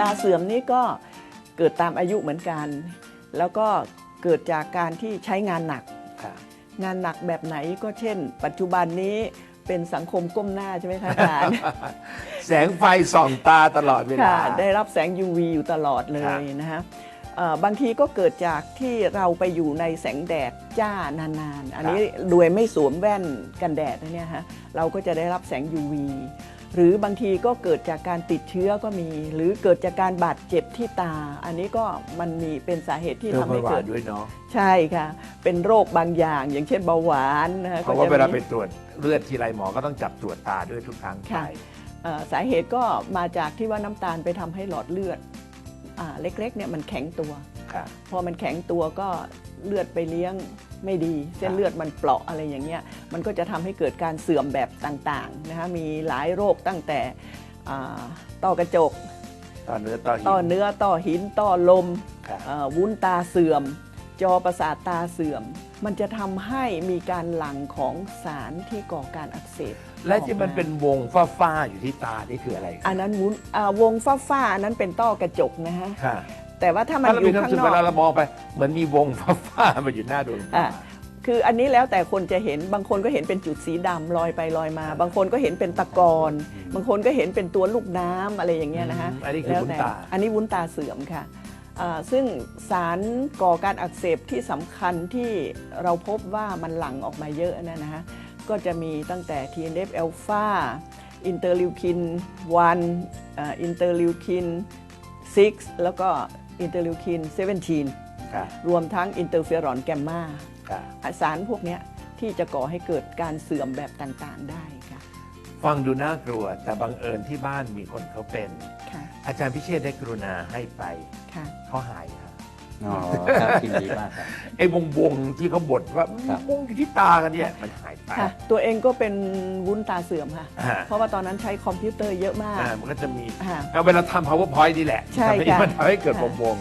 ตาเสื่อมนี่ก็เกิดตามอายุเหมือนกัน แล้วก็เกิดจากการที่ใช้งานหนักค่ะงานหนักแบบไหนก็เช่น ปัจจุบันนี้เป็นสังคมก้มหน้าใช่ไหมคะอาจารย์ แสงไฟส่องตาตลอดเวลาค่ะได้รับแสง UV อยู่ตลอดเลครัยบนะฮะเอ่อบางทีก็เกิดจากที่เราไปอยู่ในแสงแดดจ้านานๆ อันนี้โดยไม่สวมแว่นกันแดดนะเนี่ยฮะ เราก็จะได้รับแสง UV หรือบางทีก็เกิดจากการติดเชื้อก็มี หรือเกิดจากการบาดเจ็บที่ตา อันนี้ก็มันมีเป็นสาเหตุที่เรื่องทำให้เบาหวาเกินดด้วยเนาะใช่ค่ะ เป็นโรคบางอย่าง อย่างเช่นเบาหวานนะฮะเพราะว่าเวลาไปมีตรวจเลือดทีไรหมอก็ต้องจับตรวจตาด้วยทุกครั้งไปค่ะเอ่อสาเหตุก็มาจากที่ว่าน้ำตาลไปทำให้หลอดเลือดอาเล็กๆเนี่ยมันแข็งตัว ค่ะ พอมันแข็งตัวก็เลือดไปเลี้ยง ไม่ดี เส้นเลือดมันเปราะอะไรอย่างเงี้ยมันก็จะทำให้เกิดการเสื่อมแบบต่างๆนะคะมีหลายโรคตั้งแต่อ่าต้อกระจกต่อเนื้อต่อหินต้อเนื้อต้อหินต้อลมค่ะเอ่อวุ้นตาเสื่อม จอประสาทตาเสื่อม มันจะทำให้มีการหลั่งของสารที่ก่อการอักเสบและที่มันเป็นวงฟ้าๆอยู่ที่ตานี่คืออะไร อันนั้นวุ้นอ่าวงฟ้าๆอันนั้นเป็นต้อกระจกนะฮะค่ะ แต่ว่าถ้ามันถ้าเราอยู่มีความข้างรู้สึกนอเวลากเรามองไปเหมือนมีวงฟ้าๆมาอยู่หน้าดวงตาอะคืออันนี้แล้วแต่คนจะเห็นบางคนก็เห็นเป็นจุดสีดำลอยไปลอยมา บางคนก็เห็นเป็นตะกอนบางคนก็เห็นเป็นตัวลูกน้ำอะไรอย่างเงี้ยนะฮะอืมอันนี้คือแล้ววุ้นแต่ตาอันนี้วุ้นตาเสื่อมค่ะอ่าซึ่งสารก่อการอักเสบที่สำคัญที่เราพบว่ามันหลั่งออกมาเยอะนะนะฮะก็จะมีตั้งแต่ TNF อ l p h a อินเตอร์ลิวคิน1อินเตอร์ลิวคิน 6 แล้วก็อินเตอร์ลิวคิน 17ค่ะรวมทั้งอินเตอร์เฟอรอนแกมมาค่ะสารพวกเนี้ยที่จะก่อให้เกิดการเสื่อมแบบต่างๆได้ค่ะ ฟังดูน่ากลัว แต่บังเอิญที่บ้านมีคนเขาเป็นค่ะอาจารย์พิเชษได้กรุณาให้ไปค่ะเขาหายค่ะ อ๋อครับยินดีมากครับ ไอ้วงวงๆที่เขาบ่นว่าครับ วงอยู่ที่ตากันเนี่ยมันหายไปค่ะ ตัวเองก็เป็นวุ้นตาเสื่อมค่ะ อ่าเพราะว่าตอนนั้นใช้คอมพิวเตอร์เยอะมากอ่ามันก็จะมี ค่ะ เอาเวลาทำ powerpoint นี่แหละใช่ทำให้ค่ะมันทำให้เกิดวค่ะ งวง